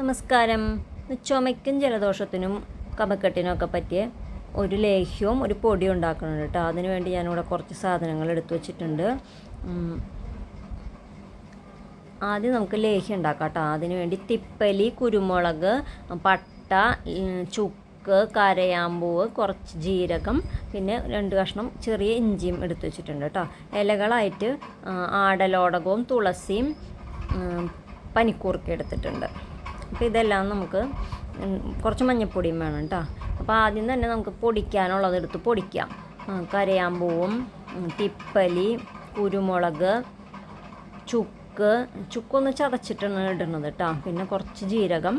നമസ്കാരം. ചുമയ്ക്കും ജലദോഷത്തിനും കഫക്കെട്ടിനും ഒക്കെ പറ്റിയ ഒരു ലേഹ്യവും ഒരു പൊടിയും ഉണ്ടാക്കുന്നുണ്ട് കേട്ടോ. അതിന് വേണ്ടി ഞാനിവിടെ കുറച്ച് സാധനങ്ങൾ എടുത്തു വച്ചിട്ടുണ്ട്. ആദ്യം നമുക്ക് ലേഹ്യം ഉണ്ടാക്കാം കേട്ടോ. അതിന് വേണ്ടി തിപ്പലി കുരുമുളക് പട്ട ചുക്ക് കരയാമ്പൂവ് കുറച്ച് ജീരകം പിന്നെ രണ്ട് കഷ്ണം ചെറിയ ഇഞ്ചിയും എടുത്തു വച്ചിട്ടുണ്ട് കേട്ടോ. ഇലകളായിട്ട് ആടലോടകവും തുളസിയും പനിക്കൂർക്ക എടുത്തിട്ടുണ്ട്. അപ്പോൾ ഇതെല്ലാം നമുക്ക് കുറച്ച് മഞ്ഞപ്പൊടിയും വേണം കേട്ടോ. അപ്പോൾ ആദ്യം തന്നെ നമുക്ക് പൊടിക്കാനുള്ളത് എടുത്ത് പൊടിക്കാം. കരയാമ്പൂവും തിപ്പലി കുരുമുളക് ചുക്ക്. ചുക്കൊന്ന് ചതച്ചിട്ടാണ് ഇടുന്നത് കേട്ടോ. പിന്നെ കുറച്ച് ജീരകം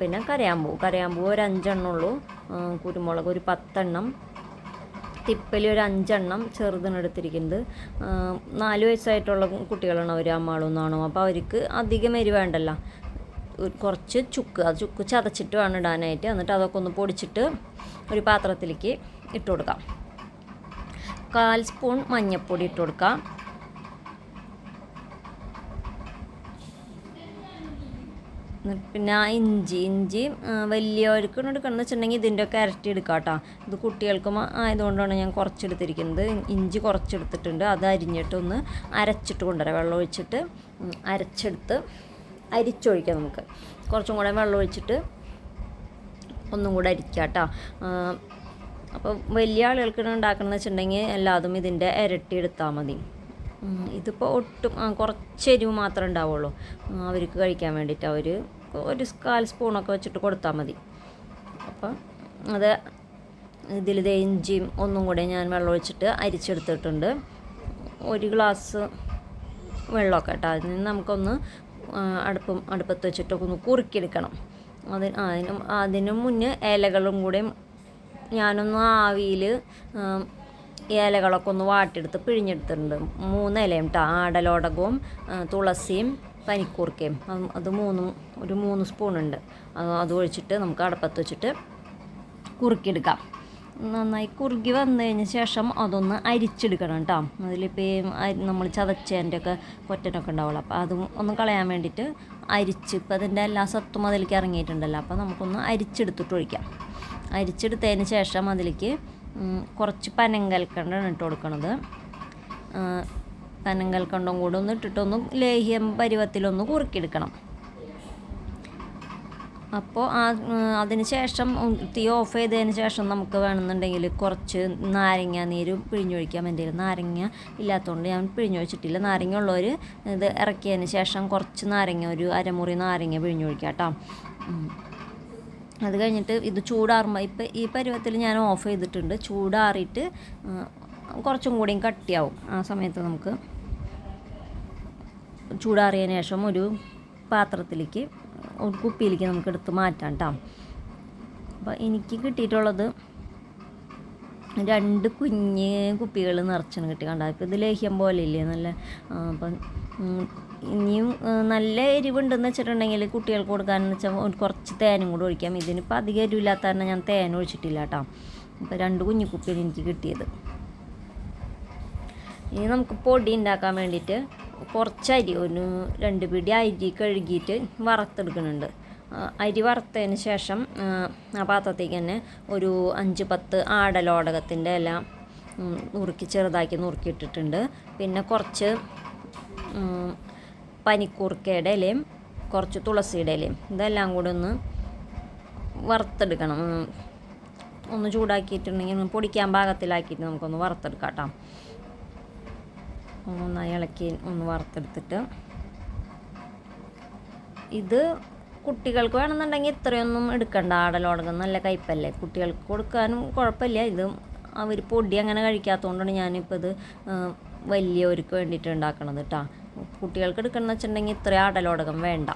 പിന്നെ കരയാമ്പൂ. കരയാമ്പൂ ഒരു അഞ്ചെണ്ണം ഉള്ളൂ. കുരുമുളക് ഒരു പത്തെണ്ണം. തിപ്പലി ഒരു അഞ്ചെണ്ണം ചെറുതിന് എടുത്തിരിക്കുന്നത്. നാല് വയസ്സായിട്ടുള്ള കുട്ടികളാണ് അവർ അമ്മാളൊന്നാണോ അപ്പോൾ അവർക്ക് അധികം എരി വേണ്ടല്ലോ. ഒരു കുറച്ച് ചുക്ക് അത് ചുക്ക് ചതച്ചിട്ട് വേണം ഇടാനായിട്ട്. എന്നിട്ട് അതൊക്കെ ഒന്ന് പൊടിച്ചിട്ട് ഒരു പാത്രത്തിലേക്ക് ഇട്ട് കൊടുക്കാം. കാൽ സ്പൂൺ മഞ്ഞൾപ്പൊടി ഇട്ട് കൊടുക്കാം. പിന്നെ ആ ഇഞ്ചി ഇഞ്ചി വലിയ വലിയവർക്ക് എടുക്കണം വെച്ചിട്ടുണ്ടെങ്കിൽ ഇതിന്റെയൊക്കെ ഇരട്ടി എടുക്കാം കേട്ടോ. ഇത് കുട്ടികൾക്കും ആയതുകൊണ്ടാണ് ഞാൻ കുറച്ചെടുത്തിരിക്കുന്നത്. ഇഞ്ചി കുറച്ചെടുത്തിട്ടുണ്ട്. അത് അരിഞ്ഞിട്ടൊന്ന് അരച്ചിട്ട് കൊണ്ടുവരാം. വെള്ളം ഒഴിച്ചിട്ട് അരച്ചെടുത്ത് അരിച്ചൊഴിക്കാം നമുക്ക്. കുറച്ചും കൂടെ വെള്ളം ഒഴിച്ചിട്ട് ഒന്നും കൂടെ അരിക്കുക കേട്ടോ അപ്പോൾ വലിയ ആളുകൾക്ക് ഉണ്ടാക്കണമെന്ന് വെച്ചിട്ടുണ്ടെങ്കിൽ എല്ലാതും ഇതിന്റെ ഇരട്ടി എടുത്താൽ മതി. ഇതിപ്പോൾ ഒട്ടും കുറച്ച് എരിവ് മാത്രമേ ഉണ്ടാവുള്ളൂ. അവർക്ക് കഴിക്കാൻ വേണ്ടിയിട്ട് അവർ ഒരു കാൽ സ്പൂണൊക്കെ വെച്ചിട്ട് കൊടുത്താൽ മതി. അപ്പോൾ അത് ഇതിൽ ഇഞ്ചിയും ഒന്നും കൂടെ ഞാൻ വെള്ളം ഒഴിച്ചിട്ട് അരിച്ചെടുത്തിട്ടുണ്ട്. ഒരു ഗ്ലാസ് വെള്ളമൊക്കെ കേട്ടോ. അതിൽ നിന്ന് നമുക്കൊന്ന് അടുപ്പം അടുപ്പത്ത് വെച്ചിട്ടൊക്കെ ഒന്ന് കുറുക്കിയെടുക്കണം. അതിന് അതിനും അതിനും മുന്നേ ഇലകളും കൂടെ ഞാനൊന്ന് ആവിയിൽ ഇലകളൊക്കെ ഒന്ന് വാട്ടിയെടുത്ത് പിഴിഞ്ഞെടുത്തിട്ടുണ്ട്. മൂന്ന് ഇലയും കേട്ടോ ആടലോടകവും തുളസിയും പനിക്കൂർക്കയും. അത് അത് മൂന്നും ഒരു മൂന്ന് സ്പൂണുണ്ട് അത് അത് ഒഴിച്ചിട്ട് നമുക്ക് അടുപ്പത്ത് വെച്ചിട്ട് കുറുക്കിയെടുക്കാം. നന്നായി കുറുകി വന്നു കഴിഞ്ഞ ശേഷം അതൊന്ന് അരിച്ചെടുക്കണം കേട്ടോ അതിലിപ്പോൾ നമ്മൾ ചതച്ചതിന്റെ ഒക്കെ കൊറ്റനൊക്കെ ഉണ്ടാവുള്ളൂ. അപ്പോൾ അതും ഒന്ന് കളയാൻ വേണ്ടിയിട്ട് അരിച്ച് ഇപ്പോൾ അതിന്റെ എല്ലാ സത്തും അതിലേക്ക് ഇറങ്ങിയിട്ടുണ്ടല്ലോ. അപ്പോൾ നമുക്കൊന്ന് അരിച്ചെടുത്തിട്ട് ഒഴിക്കാം. അരിച്ചെടുത്തതിന് ശേഷം അതിലേക്ക് കുറച്ച് പനങ്കൽക്കണ്ടാണ് ഇട്ട് കൊടുക്കണത്. പനങ്കൽക്കണ്ടം കൂടെ ഒന്ന് ഇട്ടിട്ടൊന്ന് ലേഹ്യം പരുവത്തിലൊന്ന് കുറുക്കിയെടുക്കണം. അപ്പോൾ ആ അതിന് ശേഷം തീ ഓഫ് ചെയ്തതിന് ശേഷം നമുക്ക് വേണമെന്നുണ്ടെങ്കിൽ കുറച്ച് നാരങ്ങ നീര് പിഴിഞ്ഞൊഴിക്കാം. എന്റെ നാരങ്ങ ഇല്ലാത്തതുകൊണ്ട് ഞാൻ പിഴിഞ്ഞൊഴിച്ചിട്ടില്ല. നാരങ്ങ ഉള്ളവർ ഇത് ഇറക്കിയതിന് ശേഷം കുറച്ച് നാരങ്ങ ഒരു അരമുറി നാരങ്ങ പിഴിഞ്ഞൊഴിക്കാം കേട്ടോ. അത് കഴിഞ്ഞിട്ട് ഇത് ചൂടാറുമ്പോൾ ഇപ്പം ഈ പരുവത്തിൽ ഞാൻ ഓഫ് ചെയ്തിട്ടുണ്ട്. ചൂടാറിയിട്ട് കുറച്ചും കൂടിയും കട്ടിയാവും. ആ സമയത്ത് നമുക്ക് ചൂടാറിയതിന് ശേഷം ഒരു പാത്രത്തിലേക്ക് ഒരു കുപ്പിയിലേക്ക് നമുക്ക് എടുത്ത് മാറ്റാം കേട്ടോ. അപ്പോൾ എനിക്ക് കിട്ടിയിട്ടുള്ളത് രണ്ട് കുഞ്ഞ് കുപ്പികൾ നിറച്ചാണ് കിട്ടി കണ്ട? ഇപ്പോൾ ഇത് ലേഹ്യം പോലെ ഇല്ലേ നല്ല അപ്പം ഇനിയും നല്ല എരിവുണ്ടെന്ന് വെച്ചിട്ടുണ്ടെങ്കിൽ കുട്ടികൾക്ക് കൊടുക്കാമെന്ന് വെച്ചാൽ കുറച്ച് തേനും കൂടെ ഒഴിക്കാം. ഇതിനിപ്പോൾ അധികം എരിവില്ലാത്ത കാരണം ഞാൻ തേൻ ഒഴിച്ചിട്ടില്ല കേട്ടോ. അപ്പോൾ രണ്ട് കുഞ്ഞു കുപ്പിയാണ് എനിക്ക് കിട്ടിയത്. ഇനി നമുക്ക് പൊടി ഉണ്ടാക്കാൻ വേണ്ടിയിട്ട് കുറച്ച് അരി ഒരു രണ്ട് പിടി അരി കഴുകിയിട്ട് വറുത്തെടുക്കുന്നുണ്ട്. അരി വറുത്തതിന് ശേഷം ആ, പാത്രത്തേക്ക് തന്നെ ഒരു അഞ്ച് പത്ത് ആടലോടകത്തിന്റെ എല്ലാം നുറുക്കി ചെറുതാക്കി നുറുക്കിയിട്ടിട്ടുണ്ട്. പിന്നെ കുറച്ച് പനിക്കൂർക്കയുടെ ഇലയും കുറച്ച് തുളസിയുടെ ഇലയും ഇതെല്ലാം കൂടെ ഒന്ന് വറുത്തെടുക്കണം. ഒന്ന് ചൂടാക്കിയിട്ടുണ്ടെങ്കിൽ പൊടിക്കാൻ പാകത്തിലാക്കിയിട്ട് നമുക്കൊന്ന് വറുത്തെടുക്കാം കേട്ടോ. നന്നായി ഇളക്കി ഒന്ന് വറുത്തെടുത്തിട്ട്. ഇത് കുട്ടികൾക്ക് വേണമെന്നുണ്ടെങ്കിൽ ഇത്രയൊന്നും എടുക്കണ്ട. ആടലോടകം നല്ല കയ്പല്ലേ. കുട്ടികൾക്ക് കൊടുക്കാനും കുഴപ്പമില്ല. ഇത് അവർ പൊടി അങ്ങനെ കഴിക്കാത്തതുകൊണ്ടാണ് ഞാനിപ്പോൾ ഇത് വലിയവർക്ക് വേണ്ടിയിട്ട് ഉണ്ടാക്കണത് കേട്ടോ കുട്ടികൾക്ക് എടുക്കണമെന്ന് വെച്ചിട്ടുണ്ടെങ്കിൽ ഇത്ര ആടലോടകം വേണ്ട.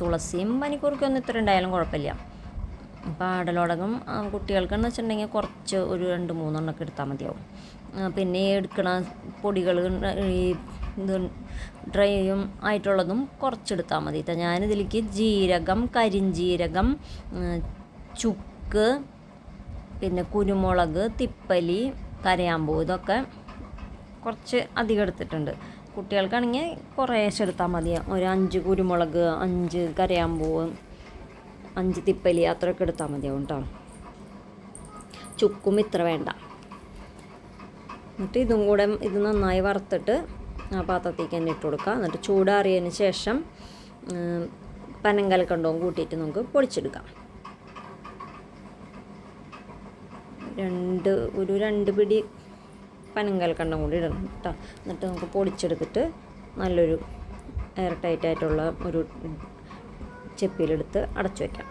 തുളസിയും പനിക്കൂർക്കൊന്നും ഇത്ര ഉണ്ടായാലും കുഴപ്പമില്ല. അപ്പോൾ ആടലോടകം കുട്ടികൾക്കെന്ന് വെച്ചിട്ടുണ്ടെങ്കിൽ കുറച്ച് ഒരു രണ്ട് മൂന്നെണ്ണമൊക്കെ എടുത്താൽ മതിയാവും. പിന്നെ എടുക്കണ പൊടികൾ ഈ ഇത് ഡ്രൈയും ആയിട്ടുള്ളതും കുറച്ചെടുത്താൽ മതി. ഞാനിതിലേക്ക് ജീരകം കരിഞ്ജീരകം ചുക്ക് പിന്നെ കുരുമുളക് തിപ്പലി കരയാമ്പൂ ഇതൊക്കെ കുറച്ച് അധികം എടുത്തിട്ടുണ്ട്. കുട്ടികൾക്കാണെങ്കിൽ കുറേശ്ശെ എടുത്താൽ മതി ഒരു അഞ്ച് കുരുമുളക് അഞ്ച് കരയാമ്പൂവ് അഞ്ച് തിപ്പലി അത്രയൊക്കെ എടുത്താൽ മതിയാവും കേട്ടോ ചുക്കും ഇത്ര വേണ്ട. എന്നിട്ട് ഇതും കൂടെ ഇത് നന്നായി വറുത്തിട്ട് ആ പാത്രത്തേക്ക് തന്നെ ഇട്ട് കൊടുക്കുക എന്നിട്ട് ചൂടാറിയതിന് ശേഷം പനങ്കൽക്കണ്ടവും കൂട്ടിയിട്ട് നമുക്ക് പൊടിച്ചെടുക്കാം. രണ്ട് ഒരു രണ്ട് പിടി പനങ്കൽക്കണ്ടം കൂടി ഇടണം കേട്ടോ എന്നിട്ട് നമുക്ക് പൊടിച്ചെടുത്തിട്ട് നല്ലൊരു എയർ ടൈറ്റ് ആയിട്ടുള്ള ഒരു ചെപ്പിയിലെടുത്ത് അടച്ചു വയ്ക്കാം.